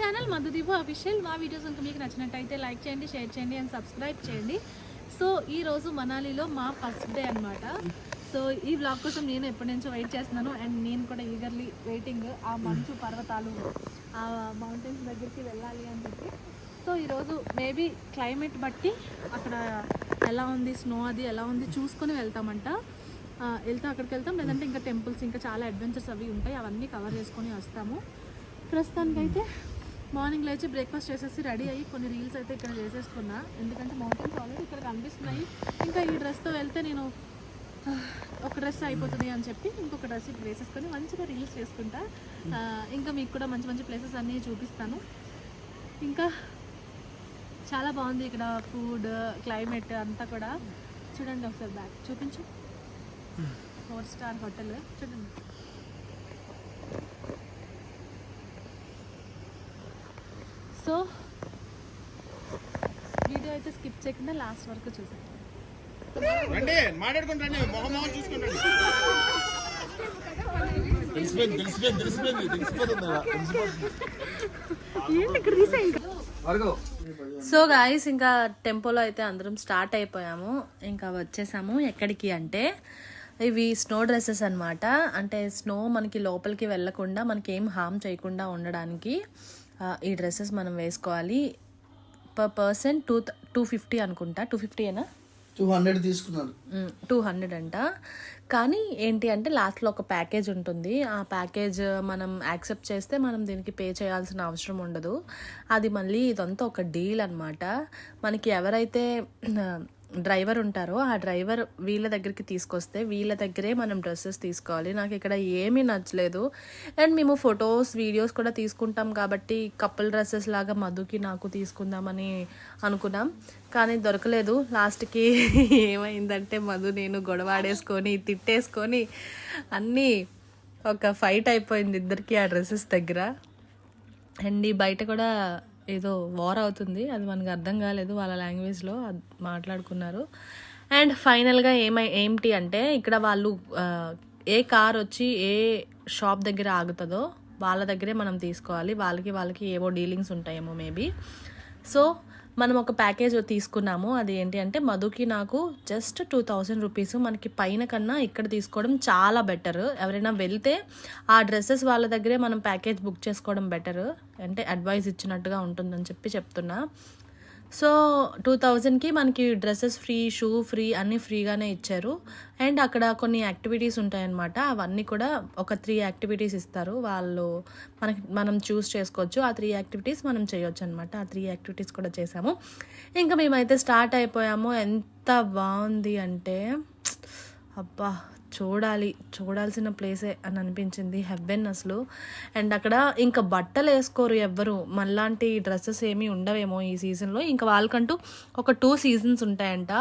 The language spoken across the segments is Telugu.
ఛానల్ మధుదీపు అఫీషియల్ మా వీడియోస్ కనుక మీకు నచ్చినట్టయితే లైక్ చేయండి షేర్ చేయండి అండ్ సబ్స్క్రైబ్ చేయండి. సో ఈరోజు మనాలిలో మా ఫస్ట్ డే అన్నమాట. సో ఈ బ్లాగ్ కోసం నేను ఎప్పటి నుంచో వెయిట్ చేస్తున్నాను అండ్ నేను కూడా ఈగర్లీ వెయిటింగ్ ఆ మంచు పర్వతాలు ఆ మౌంటైన్స్ దగ్గరికి వెళ్ళాలి అని చెప్పి. సో ఈరోజు మేబీ క్లైమేట్ బట్టి అక్కడ ఎలా ఉంది స్నో అది ఎలా ఉంది చూసుకొని వెళ్తామంట. వెళ్తే అక్కడికి వెళ్తాం. లేదంటే ఇంకా టెంపుల్స్ ఇంకా చాలా అడ్వెంచర్స్ అవి ఉంటాయి. అవన్నీ కవర్ చేసుకొని వస్తాము. ప్రస్తుతానికైతే మార్నింగ్ లేచి బ్రేక్ఫాస్ట్ చేసేసి రెడీ అయ్యి కొన్ని రీల్స్ అయితే ఇక్కడ చేసేసుకున్నా. ఎందుకంటే మౌంటైన్స్ ఆల్రెడీ ఇక్కడ కనిపిస్తున్నాయి. ఇంకా ఈ డ్రెస్తో వెళ్తే నేను ఒక డ్రెస్ అయిపోతుంది అని చెప్పి ఇంకొక డ్రెస్ ఇప్పుడు వేసేసుకొని మంచిగా రీల్స్ చేసుకుంటా. ఇంకా మీకు కూడా మంచి మంచి ప్లేసెస్ అన్నీ చూపిస్తాను. ఇంకా చాలా బాగుంది ఇక్కడ ఫుడ్ క్లైమేట్ అంతా కూడా. చూడండి ఒకసారి బ్యాక్ చూపించు. ఫోర్ స్టార్ హోటల్ చూడండి. సో వీడియో అయితే స్కిప్ చేయకుండా లాస్ట్ వరకు రండి మొహం మొహం తెలిసిపోయింది తెలిసిపోయింది తెలిసిపోయింది తెలిసిపోతుంది ఇంకా సో గాయస్ ఇంకా టెంపోలో అయితే అందరం స్టార్ట్ అయిపోయాము. ఇంకా వచ్చేసాము ఎక్కడికి అంటే ఇవి స్నో డ్రెస్సెస్ అన్నమాట. అంటే స్నో మనకి లోపలికి వెళ్ళకుండా మనకి ఏం హామ్ చేయకుండా ఉండడానికి. ఈ డ్రెస్సెస్ మనం వేసుకోవాలి. Per person two two fifty అనుకుంటా. టూ ఫిఫ్టీనా టూ హండ్రెడ్ తీసుకున్నారు టూ హండ్రెడ్ అంట. కానీ ఏంటి అంటే లాస్ట్లో ఒక ప్యాకేజ్ ఉంటుంది. ఆ ప్యాకేజ్ మనం యాక్సెప్ట్ చేస్తే మనం దీనికి పే చేయాల్సిన అవసరం ఉండదు. అది మళ్ళీ ఇదంతా ఒక డీల్ అన్నమాట. మనకి ఎవరైతే డ్రైవర్ ఉంటారో ఆ డ్రైవర్ వీళ్ళ దగ్గరికి తీసుకొస్తే వీళ్ళ దగ్గరే మనం డ్రెస్సెస్ తీసుకోవాలి. నాకు ఇక్కడ ఏమీ నచ్చలేదు. అండ్ మేము ఫొటోస్ వీడియోస్ కూడా తీసుకుంటాం కాబట్టి కపుల్ డ్రెస్సెస్ లాగా మధుకి నాకు తీసుకుందామని అనుకున్నాం. కానీ దొరకలేదు. లాస్ట్కి ఏమైందంటే మధు నేను గొడవాడేసుకొని తిట్టేసుకొని అన్నీ ఒక ఫైట్ అయిపోయింది ఇద్దరికి ఆ డ్రెస్సెస్ దగ్గర. అండ్ ఈ బయట కూడా ఏదో వార్ అవుతుంది. అది మనకు అర్థం కాలేదు వాళ్ళ లాంగ్వేజ్లో మాట్లాడుకున్నారు. అండ్ ఫైనల్గా ఏమై ఏంటి అంటే ఇక్కడ వాళ్ళు ఏ కార్ వచ్చి ఏ షాప్ దగ్గర ఆగుతుందో వాళ్ళ దగ్గరే మనం తీసుకోవాలి. వాళ్ళకి వాళ్ళకి ఏవో డీలింగ్స్ ఉంటాయేమో మేబీ సో మనం ఒక ప్యాకేజ్ తీసుకున్నాము. అది ఏంటి అంటే మధుకి నాకు జస్ట్ టూ థౌజండ్ రూపీస్ మనకి పైన కన్నా ఇక్కడ తీసుకోవడం చాలా బెటర్ ఎవరైనా వెళ్తే ఆ డ్రెస్సెస్ వాళ్ళ దగ్గరే మనం ప్యాకేజ్ బుక్ చేసుకోవడం బెటర్ అంటే అడ్వైస్ ఇచ్చినట్టుగా ఉంటుందని చెప్పి చెప్తున్నా. సో టూ థౌజండ్కి మనకి డ్రెస్సెస్ ఫ్రీ షూ ఫ్రీ అన్నీ ఫ్రీగానే ఇచ్చారు. అండ్ అక్కడ కొన్ని యాక్టివిటీస్ ఉంటాయన్నమాట. అవన్నీ కూడా ఒక త్రీ యాక్టివిటీస్ ఇస్తారు. వాళ్ళు మనకి మనం చూస్ చేసుకోవచ్చు. ఆ త్రీ యాక్టివిటీస్ మనం చేయొచ్చు అనమాట ఆ త్రీ యాక్టివిటీస్ కూడా చేసాము. ఇంకా మేమైతే స్టార్ట్ అయిపోయాము. ఎంత బాగుంది అంటే అబ్బా చూడాలి చూడాల్సిన ప్లేసే అని అనిపించింది హెవెన్ అసలు. అండ్ అక్కడ ఇంకా బట్టలు వేసుకోరు ఎవ్వరు. మళ్ళాంటి డ్రెస్సెస్ ఏమీ ఉండవేమో ఈ సీజన్లో ఇంకా వాళ్ళకంటూ ఒక టూ సీజన్స్ ఉంటాయంట.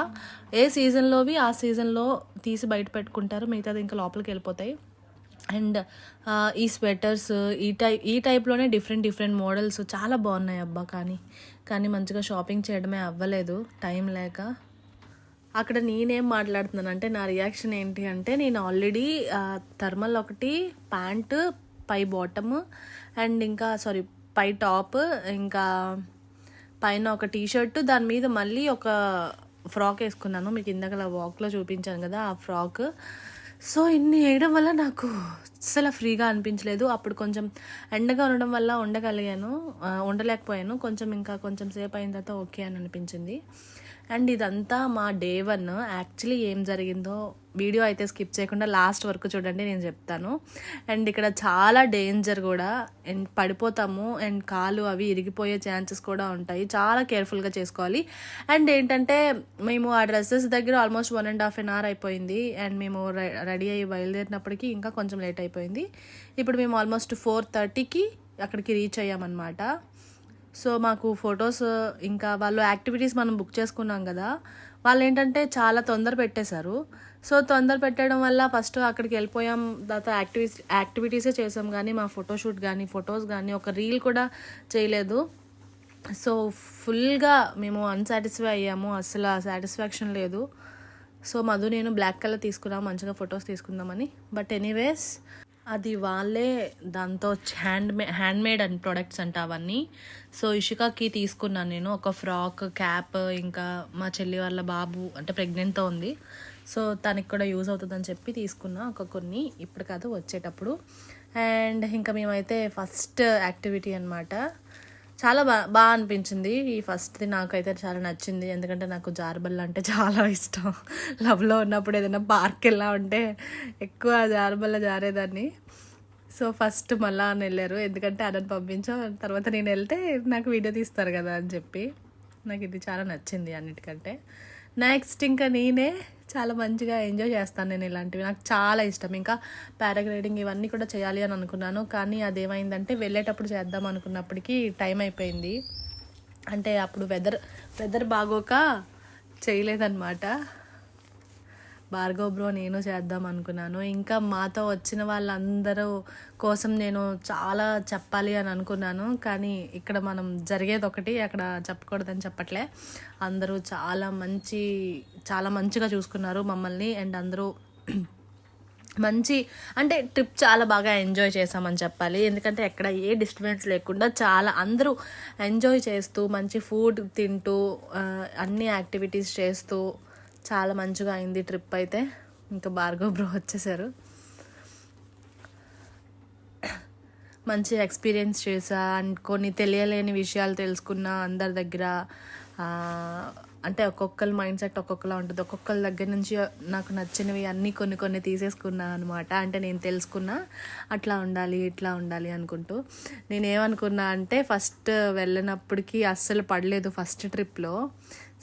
ఏ సీజన్లోవి ఆ సీజన్లో తీసి బయట పెట్టుకుంటారు. మిగతాది ఇంకా లోపలికి వెళ్ళిపోతాయి. అండ్ ఈ స్వెటర్స్ ఈ టైప్ ఈ టైప్లోనే డిఫరెంట్ డిఫరెంట్ మోడల్స్ చాలా బాగున్నాయి అబ్బా కానీ. కానీ మంచిగా షాపింగ్ చేయడమే అవ్వలేదు. టైం లేక. అక్కడ నేనేం మాట్లాడుతున్నాను అంటే నా రియాక్షన్ ఏంటి అంటే నేను ఆల్రెడీ థర్మల్ ఒకటి ప్యాంట్ పై బాటమ్ అండ్ ఇంకా సారీ పై టాప్ ఇంకా పైన ఒక టీషర్ట్ దాని మీద మళ్ళీ ఒక ఫ్రాక్ వేసుకున్నాను. మీకు ఇందాక వాక్లో చూపించాను కదా ఆ ఫ్రాక్ సో ఇన్ని వేయడం వల్ల నాకు అసలు ఫ్రీగా అనిపించలేదు. అప్పుడు కొంచెం ఎండగా ఉండడం వల్ల ఉండగలిగాను ఉండలేకపోయాను. కొంచెం ఇంకా కొంచెం సేపు అయిన తర్వాత ఓకే అని అనిపించింది. అండ్ ఇదంతా మా డే వన్. యాక్చువల్లీ ఏం జరిగిందో వీడియో అయితే స్కిప్ చేయకుండా లాస్ట్ వరకు చూడండి నేను చెప్తాను. అండ్ ఇక్కడ చాలా డేంజర్ కూడా. అండ్ పడిపోతాము అండ్ కాలు అవి ఇరిగిపోయే ఛాన్సెస్ కూడా ఉంటాయి. చాలా కేర్ఫుల్గా చేసుకోవాలి. అండ్ ఏంటంటే మేము ఆ డ్రెస్సెస్ దగ్గర almost one and half an hour అయిపోయింది. అండ్ మేము రెడీ అయ్యి బయలుదేరినప్పటికీ ఇంకా కొంచెం లేట్ అయిపోయింది. ఇప్పుడు మేము ఆల్మోస్ట్ ఫోర్ థర్టీకి అక్కడికి రీచ్ అయ్యామన్నమాట. సో మాకు ఫొటోస్ ఇంకా వాళ్ళు యాక్టివిటీస్ మనం బుక్ చేసుకున్నాం కదా వాళ్ళు ఏంటంటే చాలా తొందర పెట్టేశారు. సో తొందర పెట్టడం వల్ల ఫస్ట్ అక్కడికి వెళ్ళిపోయాం. తర్వాత యాక్టివిటీస్ యాక్టివిటీసే చేసాం కానీ మా ఫోటోషూట్ కానీ ఫొటోస్ కానీ ఒక రీల్ కూడా చేయలేదు. సో ఫుల్గా మేము అన్సాటిస్ఫై అయ్యాము. అసలు సాటిస్ఫాక్షన్ లేదు. సో మధు నేను బ్లాక్ కలర్ తీసుకున్నాం మంచిగా ఫొటోస్ తీసుకుందామని. బట్ ఎనీవేస్ అది వాళ్ళే దాంతో హ్యాండ్ మే హ్యాండ్ మేడ్ అండ్ ప్రొడక్ట్స్ అంట అవన్నీ. సో ఇషికాకి తీసుకున్నాను నేను. ఒక ఫ్రాక్ క్యాప్ ఇంకా మా చెల్లి వాళ్ళ బాబు అంటే ప్రెగ్నెంట్తో ఉంది. సో తనకి కూడా యూజ్ అవుతుందని చెప్పి తీసుకున్నా. ఒక కొన్ని ఇప్పుడు కాదు వచ్చేటప్పుడు. అండ్ ఇంకా మేమైతే ఫస్ట్ యాక్టివిటీ అనమాట చాలా బా బాగా అనిపించింది. ఈ ఫస్ట్ది నాకైతే చాలా నచ్చింది. ఎందుకంటే నాకు జారుబల్ల అంటే చాలా ఇష్టం. లవ్లో ఉన్నప్పుడు ఏదైనా పార్క్ వెళ్ళా ఉంటే ఎక్కువ జారుబల్ల జారేదాన్ని. సో ఫస్ట్ మళ్ళా అని వెళ్ళారు. ఎందుకంటే అదని పంపించాం. తర్వాత నేను వెళ్తే నాకు వీడియో తీస్తారు కదా అని చెప్పి. నాకు ఇది చాలా నచ్చింది అన్నిటికంటే. నెక్స్ట్ ఇంకా నేనే చాలా మంచిగా ఎంజాయ్ చేస్తాను నేను ఇలాంటివి. నాకు చాలా ఇష్టం. ఇంకా పారాగ్లైడింగ్ ఇవన్నీ కూడా చేయాలి అని అనుకున్నాను. కానీ అదేమైందంటే వెళ్ళేటప్పుడు చేద్దాం అనుకున్నప్పటికీ టైం అయిపోయింది. అంటే అప్పుడు వెదర్ వెదర్ బాగోక చేయలేదన్నమాట. భార్గవ్ బ్రో నేను చేద్దాం అనుకున్నాను. ఇంకా మాతో వచ్చిన వాళ్ళందరూ కోసం నేను చాలా చెప్పాలి అని అనుకున్నాను. కానీ ఇక్కడ మనం జరిగేది ఒకటి అక్కడ చెప్పకూడదని చెప్పట్లే. అందరూ చాలా మంచి చాలా మంచిగా చూసుకున్నారు మమ్మల్ని. అండ్ అందరూ మంచి అంటే ట్రిప్ చాలా బాగా ఎంజాయ్ చేసామని చెప్పాలి. ఎందుకంటే ఎక్కడ ఏ డిస్టర్బెన్స్ లేకుండా చాలా అందరూ ఎంజాయ్ చేస్తూ మంచి ఫుడ్ తింటూ అన్ని యాక్టివిటీస్ చేస్తూ చాలా మంచిగా అయింది ట్రిప్ అయితే. ఇంకా భార్గవ్ బ్రో వచ్చేసారు. మంచి ఎక్స్పీరియన్స్ చేసా. అండ్ కొన్ని తెలియలేని విషయాలు తెలుసుకున్నా అందరి దగ్గర. అంటే ఒక్కొక్కరి మైండ్ సెట్ ఒక్కొక్కలా ఉంటుంది. ఒక్కొక్కరి దగ్గర నుంచి నాకు నచ్చినవి అన్నీ కొన్ని కొన్ని తీసేసుకున్నా అనమాట అంటే నేను తెలుసుకున్నా అట్లా ఉండాలి ఇట్లా ఉండాలి అనుకుంటూ. నేను ఏమనుకున్నా అంటే ఫస్ట్ వెళ్ళినప్పటికీ అస్సలు పడలేదు ఫస్ట్ ట్రిప్లో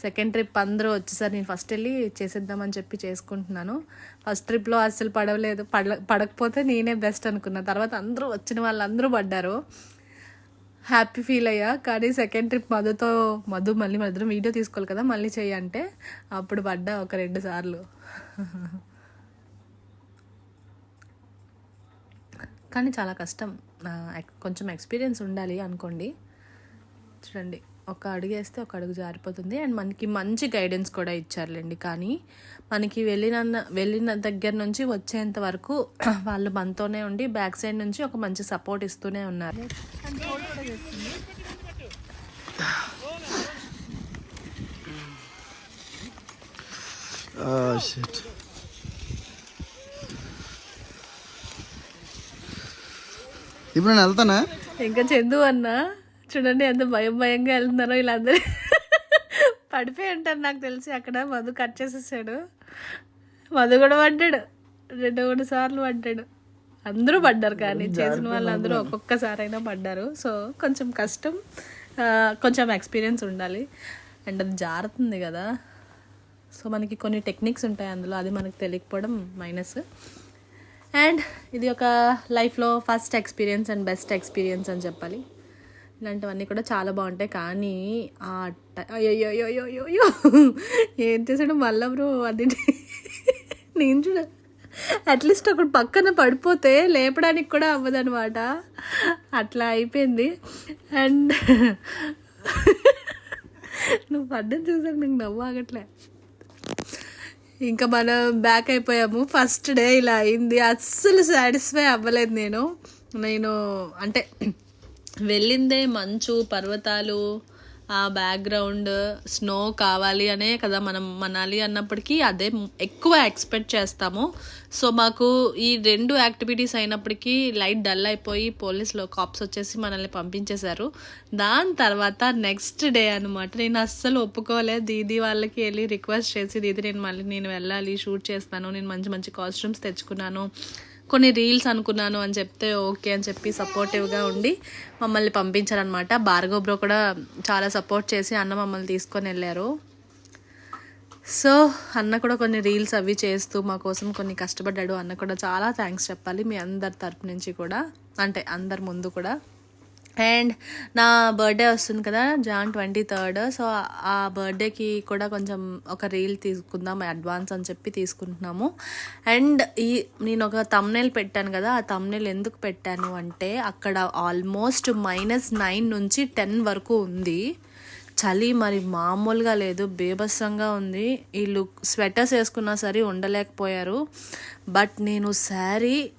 సెకండ్ ట్రిప్ అందరూ వచ్చేసారి. నేను ఫస్ట్ వెళ్ళి చేసేద్దామని చెప్పి చేసుకుంటున్నాను. ఫస్ట్ ట్రిప్లో అస్సలు పడవలేదు. పడ పడకపోతే నేనే బెస్ట్ అనుకున్నా. తర్వాత అందరూ వచ్చిన వాళ్ళందరూ పడ్డారు. హ్యాపీ ఫీల్ అయ్యా. కానీ సెకండ్ ట్రిప్ మధుతో మధు మళ్ళీ మధ్యలో వీడియో తీసుకోవాలి కదా మళ్ళీ చేయంటే అప్పుడు పడ్డా ఒక రెండు సార్లు. కానీ చాలా కష్టం. కొంచెం ఎక్స్పీరియన్స్ ఉండాలి అనుకోండి. చూడండి. ఒక అడుగు వేస్తే ఒక అడుగు జారిపోతుంది. అండ్ మనకి మంచి గైడెన్స్ కూడా ఇచ్చారులేండి. కానీ మనకి వెళ్ళిన వెళ్ళిన దగ్గర నుంచి వచ్చేంత వరకు వాళ్ళు మనతోనే ఉండి బ్యాక్ సైడ్ నుంచి ఒక మంచి సపోర్ట్ ఇస్తూనే ఉన్నారు. షిట్ ఇప్పుడు నేను వెళ్తానా? ఇంకా చందు అన్న? చూడండి ఎంత భయం భయంగా వెళ్తున్నారో వీళ్ళందరూ పడిపోయి ఉంటారు నాకు తెలిసి అక్కడ. మధు కట్ చేసేసాడు. మధు కూడా పడ్డాడు. రెండు మూడు సార్లు పడ్డాడు. అందరూ పడ్డారు కానీ చేసిన వాళ్ళందరూ ఒక్కొక్కసారి అయినా పడ్డారు. సో కొంచెం కష్టం కొంచెం ఎక్స్పీరియన్స్ ఉండాలి. అండ్ అది జారుతుంది కదా. సో మనకి కొన్ని టెక్నిక్స్ ఉంటాయి అందులో. అది మనకు తెలియకపోవడం మైనస్ అండ్ ఇది ఒక లైఫ్లో first experience and best experience అని చెప్పాలి. ఇలాంటివన్నీ కూడా చాలా బాగుంటాయి. కానీ ఆ ట- అయ్యో అయ్యో అయ్యో అయ్యో అయ్యో ఏం చేసాడు మళ్ళా బ్రో అది నేను చూడ అట్లీస్ట్ ఒకడు పక్కన పడిపోతే లేపడానికి కూడా అవ్వదనమాట అట్లా అయిపోయింది. అండ్ నువ్వు పడ్డం చూసాను నాకు నవ్వు ఆగట్లే. ఇంకా మనం బ్యాక్ అయిపోయాము. ఫస్ట్ డే ఇలా అయింది. అస్సలు సాటిస్ఫై అవ్వలేదు నేను. నేను అంటే వెళ్ళిందే మంచు పర్వతాలు ఆ బ్యాక్గ్రౌండ్ స్నో కావాలి అనే కదా మనం మనాలి అన్నప్పటికీ అదే ఎక్కువ ఎక్స్పెక్ట్ చేస్తాము. సో మాకు ఈ రెండు యాక్టివిటీస్ అయినప్పటికీ లైట్ డల్ అయిపోయి పోలీసులో కాప్స్ వచ్చేసి మనల్ని పంపించేశారు. దాని తర్వాత నెక్స్ట్ డే అనమాట నేను అస్సలు ఒప్పుకోలేదు. దీది వాళ్ళకి వెళ్ళి రిక్వెస్ట్ చేసి దీది నేను మళ్ళీ నేను వెళ్ళాలి షూట్ చేస్తాను నేను మంచి మంచి కాస్ట్యూమ్స్ తెచ్చుకున్నాను కొన్ని రీల్స్ అనుకున్నాను అని చెప్తే ఓకే అని చెప్పి సపోర్టివ్గా ఉండి మమ్మల్ని పంపించారనమాట భార్గవ్ బ్రో కూడా చాలా సపోర్ట్ చేసి అన్న మమ్మల్ని తీసుకొని వెళ్ళారు. సో అన్న కూడా కొన్ని రీల్స్ అవి చేస్తూ మా కోసం కొన్ని కష్టపడ్డాడు. అన్న కూడా చాలా థ్యాంక్స్ చెప్పాలి మీ అందరి తరపు నుంచి కూడా. అంటే అందరి ముందు కూడా. అండ్ నా బర్త్డే వస్తుంది కదా జాన్ ట్వంటీ థర్డ్ సో ఆ బర్త్డేకి కూడా కొంచెం ఒక రీల్ తీసుకుందాం అడ్వాన్స్ అని చెప్పి తీసుకుంటున్నాము. అండ్ ఈ నేను ఒక తమ్నేల్ పెట్టాను కదా ఆ తమ్నేల్ ఎందుకు పెట్టాను అంటే అక్కడ ఆల్మోస్ట్ మైనస్ నైన్ నుంచి టెన్ వరకు ఉంది. చలి మరి మామూలుగా లేదు బేభత్సంగా ఉంది. వీళ్ళు స్వెటర్స్ వేసుకున్నా సరే ఉండలేకపోయారు. బట్ నేను శారీ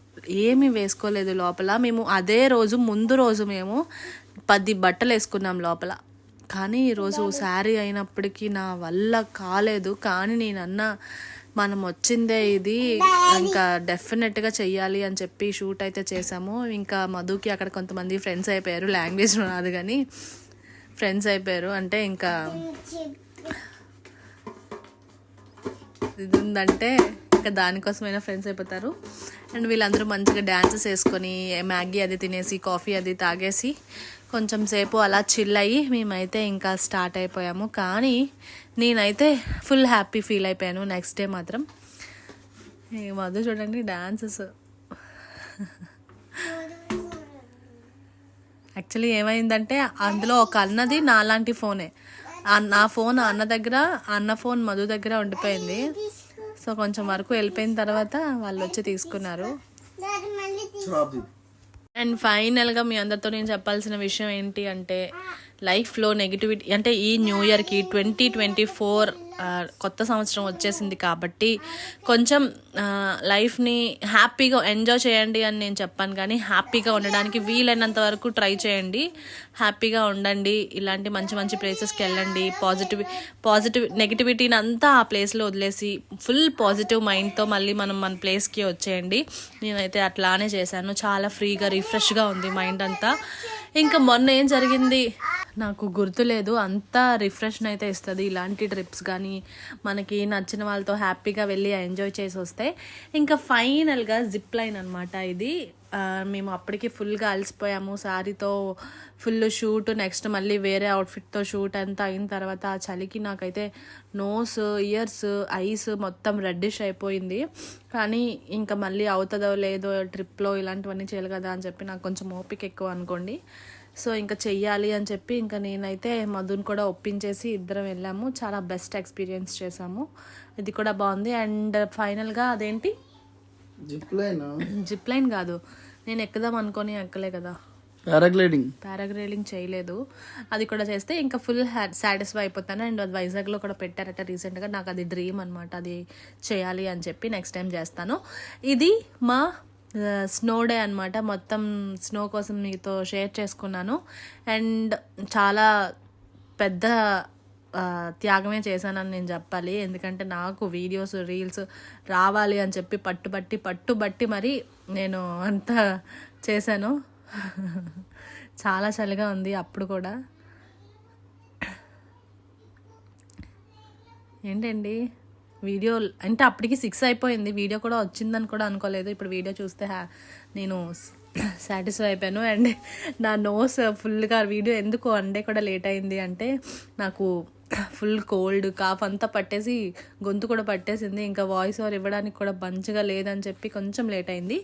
ఏమీ వేసుకోలేదు లోపల. మేము అదే రోజు ముందు రోజు మేము పది బట్టలు వేసుకున్నాం లోపల. కానీ ఈరోజు శారీ అయినప్పటికీ నా వల్ల కాలేదు. కానీ నేను అన్న మనం వచ్చిందే ఇది ఇంకా డెఫినెట్గా చెయ్యాలి అని చెప్పి షూట్ అయితే చేసాము ఇంకా మధుకి అక్కడ కొంతమంది ఫ్రెండ్స్ అయిపోయారు. లాంగ్వేజ్ రాదు కానీ ఫ్రెండ్స్ అయిపోయారు. అంటే ఇంకా ఇది ఉందంటే ఇంకా దానికోసమైనా ఫ్రెండ్స్ అయిపోతారు. అండ్ వీళ్ళందరూ మంచిగా డ్యాన్సెస్ వేసుకొని మ్యాగీ అది తినేసి కాఫీ అది తాగేసి కొంచెం సేపు అలా చిల్ అయ్యి మేమైతే ఇంకా స్టార్ట్ అయిపోయాము. కానీ నేనైతే ఫుల్ హ్యాపీ ఫీల్ అయిపోయాను. నెక్స్ట్ డే మాత్రం ఈ మధు చూడండి డ్యాన్సెస్ యాక్చువల్లీ ఏమైందంటే అందులో ఒక అన్నది నాలాంటి ఫోనే నా ఫోన్ అన్న దగ్గర అన్న ఫోన్ మధు దగ్గర ఉండిపోయింది. సో కొంచెం వరకు వెళ్ళిపోయిన తర్వాత వాళ్ళు వచ్చి తీసుకున్నారు. అండ్ ఫైనల్గా మీ అందరితో నేను చెప్పాల్సిన విషయం ఏంటి అంటే లైఫ్లో నెగిటివిటీ అంటే ఈ న్యూ ఇయర్కి ట్వంటీ ట్వంటీ ఫోర్ కొత్త సంవత్సరం వచ్చేసింది కాబట్టి కొంచెం లైఫ్ని హ్యాపీగా ఎంజాయ్ చేయండి అని నేను చెప్పాను కానీ హ్యాపీగా ఉండడానికి వీలైనంత వరకు ట్రై చేయండి. హ్యాపీగా ఉండండి. ఇలాంటి మంచి మంచి ప్లేసెస్కి వెళ్ళండి. పాజిటివ్ పాజిటివ్ నెగిటివిటీని అంతా ఆ ప్లేస్లో వదిలేసి ఫుల్ పాజిటివ్ మైండ్తో మళ్ళీ మనం మన ప్లేస్కి వచ్చేయండి. నేనైతే అట్లానే చేశాను. చాలా ఫ్రీగా రిఫ్రెష్గా ఉంది మైండ్ అంతా. ఇంకా మొన్న ఏం జరిగింది? నాకు గుర్తులేదు అంతా రిఫ్రెష్ అయితే ఇస్తుంది. ఇలాంటి ట్రిప్స్ కానీ మనకి నచ్చిన వాళ్ళతో హ్యాపీగా వెళ్ళి ఎంజాయ్ చేసి వస్తే ఇంకా ఫైనల్గా జిప్ లైన్ అనమాట ఇది. మేము అప్పటికి ఫుల్గా అలసిపోయాము. శారీతో ఫుల్ షూట్ నెక్స్ట్ మళ్ళీ వేరే అవుట్ఫిట్తో షూట్ అంతా అయిన తర్వాత ఆ చలికి నాకైతే నోస్ ఇయర్స్ ఐస్ మొత్తం రెడ్డిష్ అయిపోయింది. కానీ ఇంకా మళ్ళీ అవుతుందో లేదో ట్రిప్లో ఇలాంటివన్నీ చేయాలి కదా అని చెప్పి నాకు కొంచెం ఓపిక ఎక్కువ అనుకోండి. సో ఇంకా చెయ్యాలి అని చెప్పి ఇంకా నేనైతే మధుని కూడా ఒప్పించేసి ఇద్దరం వెళ్ళాము. చాలా బెస్ట్ ఎక్స్పీరియన్స్ చేసాము ఇది కూడా బాగుంది. అండ్ ఫైనల్గా అదేంటి? జిప్ లైన్ కాదు. నేను ఎక్కుదాం అనుకొని ఎక్కలే కదా. పారాగ్లైడింగ్ పారాగ్రైలింగ్ చేయలేదు. అది కూడా చేస్తే ఇంకా ఫుల్ సాటిస్ఫై అయిపోతాను. అండ్ అది వైజాగ్లో కూడా పెట్టారట రీసెంట్గా. నాకు అది డ్రీమ్ అనమాట అది చేయాలి అని చెప్పి నెక్స్ట్ టైం చేస్తాను. ఇది మా స్నో డే అనమాట మొత్తం స్నో కోసం మీతో షేర్ చేసుకున్నాను. అండ్ చాలా పెద్ద త్యాగమే చేశానని నేను చెప్పాలి. ఎందుకంటే నాకు వీడియోస్ రీల్స్ రావాలి అని చెప్పి పట్టుబట్టి పట్టుబట్టి మరి నేను అంతా చేశాను. చాలా చలిగా ఉంది అప్పుడు కూడా. ఏంటండి? వీడియో అంటే అప్పటికి సిక్స్ అయిపోయింది. వీడియో కూడా వచ్చిందని కూడా అనుకోలేదు. ఇప్పుడు వీడియో చూస్తే హ్యా- నేను సాటిస్ఫై అయిపోయాను. అండ్ నా నోస్ ఫుల్గా వీడియో ఎందుకు అండే కూడా లేట్ అయింది అంటే నాకు ఫుల్ కోల్డ్ కాఫ్ అంతా పట్టేసి గొంతు కూడా పట్టేసింది. ఇంకా వాయిస్ ఓవర్ ఇవ్వడానికి కూడా మంచిగా లేదని చెప్పి కొంచెం లేట్ అయింది.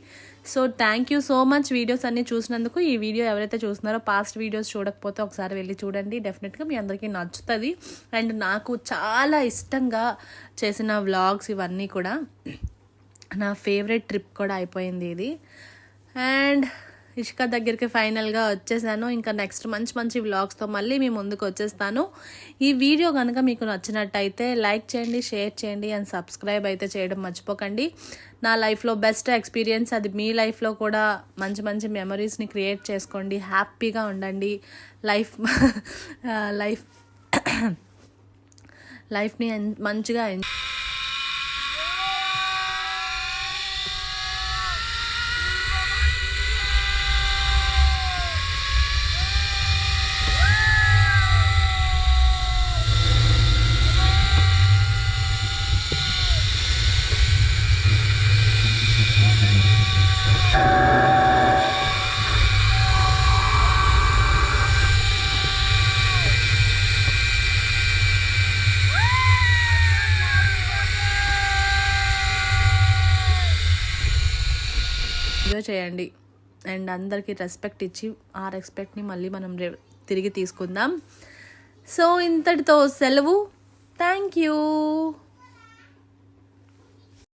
So thank you so much videos అన్నీ చూసినందుకు ఈ వీడియో ఎవరైతే చూస్తున్నారో పాస్ట్ వీడియోస్ చూడకపోతే ఒకసారి వెళ్ళి చూడండి. డెఫినెట్గా మీ అందరికీ నచ్చుతుంది. అండ్ నాకు చాలా ఇష్టంగా చేసిన వ్లాగ్స్ ఇవన్నీ కూడా. నా ఫేవరెట్ ట్రిప్ కూడా అయిపోయింది ఇది. అండ్ ఇష్క దగ్గరికి ఫైనల్గా వచ్చేసాను. ఇంకా నెక్స్ట్ మంచి మంచి వ్లాగ్స్తో మళ్ళీ మీ ముందుకు వచ్చేస్తాను. ఈ వీడియో కనుక మీకు నచ్చినట్టయితే లైక్ చేయండి షేర్ చేయండి అండ్ సబ్స్క్రైబ్ అయితే చేయడం మర్చిపోకండి. నా లైఫ్లో బెస్ట్ ఎక్స్పీరియన్స్ అది మీ లైఫ్లో కూడా మంచి మంచి మెమరీస్ని క్రియేట్ చేసుకోండి. హ్యాపీగా ఉండండి. లైఫ్ లైఫ్ లైఫ్ని మంచిగా ఎంజాయ్ ఎంజాయ్ చేయండి. అండ్ అందరికీ రెస్పెక్ట్ ఇచ్చి ఆ రెస్పెక్ట్ని మళ్ళీ మనం తిరిగి తీసుకుందాం. సో ఇంతటితో సెలవు. Thank you